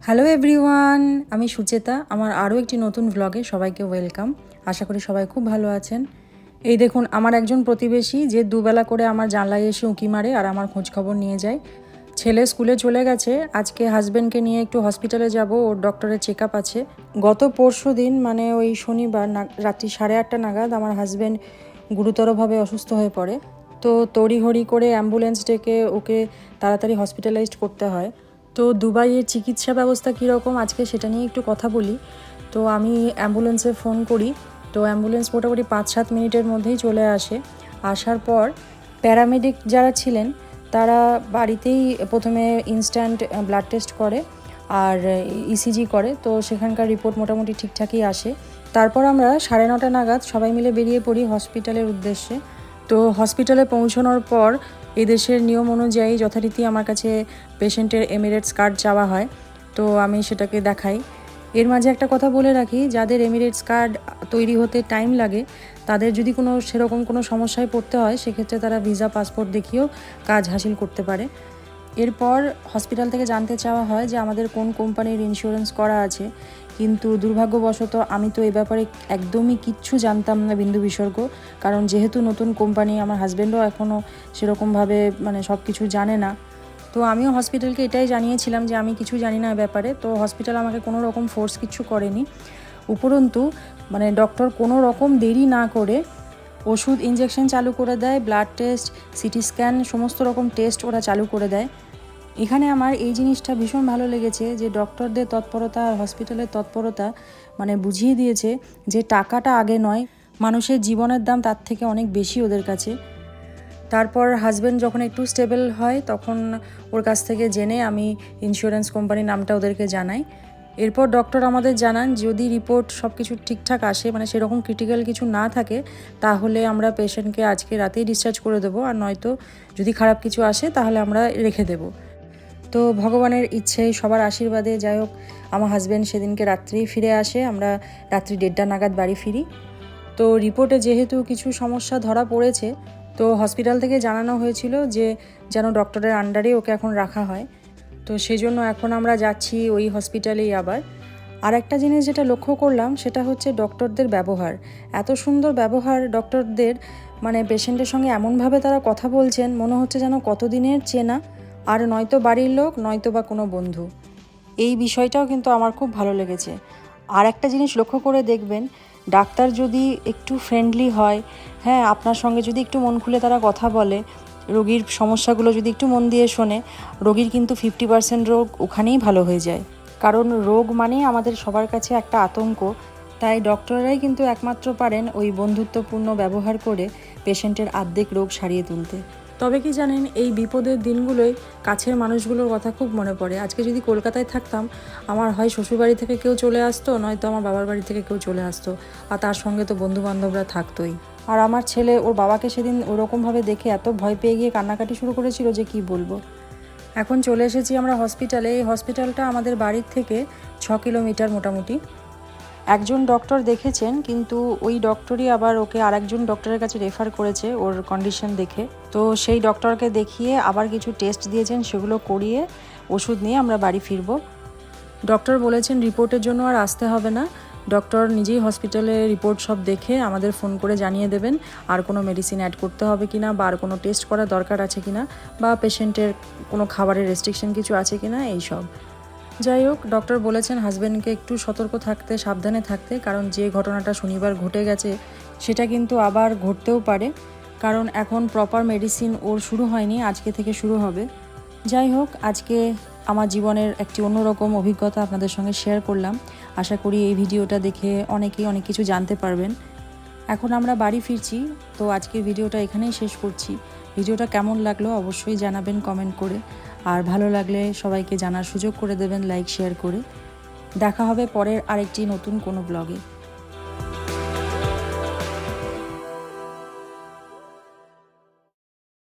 Hello everyone আমি সুচেতা। আমার আরও একটি নতুন ভ্লগে সবাইকে ওয়েলকাম আশা করি সবাই খুব ভালো আছেন। এই দেখুন, আমার একজন প্রতিবেশী যে দুবেলা করে আমার জানলায় এসে উঁকি মারে আর আমার খোঁজখবর নিয়ে যায়। ছেলে স্কুলে চলে গেছে। আজকে হাজব্যান্ডকে নিয়ে একটু হসপিটালে যাব। ওর ডক্টরের চেক আপ আছে। গত পরশু দিন মানে ওই শনিবার রাত্রি সাড়ে আটটা নাগাদ আমার হাজব্যান্ড গুরুতরভাবে অসুস্থ হয়ে পড়ে। তো তড়িঘড়ি করে অ্যাম্বুলেন্স ডেকে ওকে তাড়াতাড়ি হসপিটালাইজড করতে হয়। তো দুবাইয়ের চিকিৎসা ব্যবস্থা কীরকম? আজকে সেটা নিয়ে একটু কথা বলি। তো আমি অ্যাম্বুলেন্সে ফোন করি। তো অ্যাম্বুলেন্স মোটামুটি পাঁচ সাত মিনিটের মধ্যেই চলে আসে। আসার পর প্যারামেডিক যারা ছিলেন, তারা বাড়িতেই প্রথমে ইনস্ট্যান্ট ব্লাড টেস্ট করে আর ইসিজি করে। তো সেখানকার রিপোর্ট মোটামুটি ঠিকঠাকই আসে। তারপর আমরা সাড়ে নটা নাগাদ সবাই মিলে বেরিয়ে পড়ি হসপিটালের উদ্দেশ্যে। তো হসপিটালে পৌঁছানোর পর এদেশের নিয়ম অনুযায়ী যথারীতি আমার কাছে পেশেন্টের এমিরেটস কার্ড চাওয়া হয়। তো আমি সেটাকে দেখাই। এর মাঝে একটা কথা বলে রাখি, যাদের এমিরেটস কার্ড তৈরি হতে টাইম লাগে, তাদের যদি কোনো সেরকম কোনো সমস্যায় পড়তে হয়, সেক্ষেত্রে তারা ভিসা, পাসপোর্ট দেখিয়েও কাজ হাসিল করতে পারে। এরপর হসপিটাল থেকে জানতে চাওয়া হয় যে আমাদের কোন কোম্পানির ইন্স্যুরেন্স করা আছে। কিন্তু দুর্ভাগ্যবশত আমি তো এ ব্যাপারে একদমই কিচ্ছু জানতাম না বিন্দু বিসর্গ। কারণ যেহেতু নতুন কোম্পানি, আমার হাজব্যান্ডও এখনও সেরকমভাবে মানে সব কিছু জানে না। তো আমিও হসপিটালকে এটাই জানিয়েছিলাম যে আমি কিছু জানি না ব্যাপারে। তো হসপিটাল আমাকে কোনো রকম ফোর্স কিছু করেনি। উপরন্তু মানে ডক্টর কোনো রকম দেরি না করে ওষুধ ইঞ্জেকশন চালু করে দেয়, ব্লাড টেস্ট, সিটি স্ক্যান, সমস্ত রকম টেস্ট ওরা চালু করে দেয়। এখানে আমার এই জিনিসটা ভীষণ ভালো লেগেছে যে ডক্টরদের তৎপরতা আর হসপিটালের তৎপরতা মানে বুঝিয়ে দিয়েছে যে টাকাটা আগে নয়, মানুষের জীবনের দাম তার থেকে অনেক বেশি ওদের কাছে। তারপর হাজব্যান্ড যখন একটু স্টেবল হয়, তখন ওর কাছ থেকে জেনে আমি ইন্স্যুরেন্স কোম্পানির নামটা ওদেরকে জানাই। এরপর ডক্টর আমাদের জানান, যদি রিপোর্ট সব কিছু ঠিকঠাক আসে মানে সেরকম ক্রিটিক্যাল কিছু না থাকে, তাহলে আমরা পেশেন্টকে আজকে রাতেই ডিসচার্জ করে দেবো। আর নয়তো যদি খারাপ কিছু আসে, তাহলে আমরা রেখে দেবো। তো ভগবানের ইচ্ছে, সবার আশীর্বাদে যাই হোক, আমার হাজব্যান্ড সেদিনকে রাত্রেই ফিরে আসে, আমরা রাত্রি দেড়টা নাগাদ বাড়ি ফিরি। তো রিপোর্টে যেহেতু কিছু সমস্যা ধরা পড়েছে, তো হসপিটাল থেকে জানানো হয়েছিল যে যেন ডক্টরের আন্ডারে ওকে এখন রাখা হয়। তো সেই জন্য এখন আমরা যাচ্ছি ওই হসপিটালেই আবার। আর একটা জিনিস যেটা লক্ষ্য করলাম, সেটা হচ্ছে ডক্টরদের ব্যবহার। এত সুন্দর ব্যবহার ডক্টরদের মানে পেশেন্টের সঙ্গে এমনভাবে তারা কথা বলছেন, মনে হচ্ছে যেন কতদিনের চেনা। আর নয়তো বাড়ির লোক, নয়তো বা কোনো বন্ধু। এই বিষয়টাও কিন্তু আমার খুব ভালো লেগেছে। আর একটা জিনিস লক্ষ্য করে দেখবেন, ডাক্তার যদি একটু ফ্রেন্ডলি হয় হ্যাঁ আপনার সঙ্গে যদি একটু মন খুলে তারা কথা বলে, রোগীর সমস্যাগুলো যদি একটু মন দিয়ে শোনে, রোগীর কিন্তু ফিফটি পার্সেন্ট রোগ ওখানেই ভালো হয়ে যায়। কারণ রোগ মানেই আমাদের সবার কাছে একটা আতঙ্ক, তাই ডক্টররাই কিন্তু একমাত্র পারেন ওই বন্ধুত্বপূর্ণ ব্যবহার করে পেশেন্টের আর্ধেক রোগ সারিয়ে তুলতে। তবে কি জানেন, এই বিপদের দিনগুলোই কাছের মানুষগুলোর কথা খুব মনে পড়ে। আজকে যদি কলকাতায় থাকতাম, আমার হয় শ্বশুরবাড়ি থেকে কেউ চলে আসতো, নয়তো আমার বাবার বাড়ি থেকে কেউ চলে আসতো, আর তার সঙ্গে তো বন্ধু বান্ধবরা থাকতোই। আর আমার ছেলে, ওর বাবাকে সেদিন ওরকমভাবে দেখে এত ভয় পেয়ে গিয়ে কান্নাকাটি শুরু করেছিল যে কি বলব। এখন চলে এসেছি আমরা হসপিটালে। এই হসপিটালটা আমাদের বাড়ির থেকে ছ কিলোমিটার মোটামুটি। একজন ডক্টর দেখেছেন, কিন্তু ওই ডক্টরই আবার ওকে আরেকজন ডক্টরের কাছে রেফার করেছে ওর কন্ডিশন দেখে। তো সেই ডক্টরকে দেখিয়ে আবার কিছু টেস্ট দিয়েছেন, সেগুলো করিয়ে ওষুধ নিয়ে আমরা বাড়ি ফিরবো। ডক্টর বলেছেন রিপোর্টের জন্য আর আসতে হবে না। ডক্টর নিজেই হসপিটালে রিপোর্ট সব দেখে আমাদের ফোন করে জানিয়ে দেবেন, আর কোনো মেডিসিন অ্যাড করতে হবে কি না, বা আর কোনো টেস্ট করার দরকার আছে কি না, বা পেশেন্টের কোনো খাবারের রেস্ট্রিকশন কিছু আছে কিনা এই সব। যাই হোক ডক্টর বলেছেন হাজব্যান্ডকে একটু সতর্ক থাকতে, সাবধানে থাকতে, কারণ যে ঘটনাটা শনিবার ঘটে গেছে, সেটা কিন্তু আবার ঘটতেও পারে। কারণ এখন প্রপার মেডিসিন ওর শুরু হয়নি, আজকে থেকে শুরু হবে। যাই হোক, আজকে আমার জীবনের একটি অন্যরকম অভিজ্ঞতা আপনাদের সঙ্গে শেয়ার করলাম। আশা করি এই ভিডিওটা দেখে অনেকেই অনেক কিছু জানতে পারবেন। এখন আমরা বাড়ি ফিরছি, তো আজকে ভিডিওটা এখানেই শেষ করছি। ভিডিওটা কেমন লাগল অবশ্যই জানাবেন কমেন্ট করে। আর ভালো লাগলে সবাইকে জানার সুযোগ করে দেবেন, লাইক, শেয়ার করে। দেখা হবে পরের আরেকটি নতুন কোনো ব্লগে।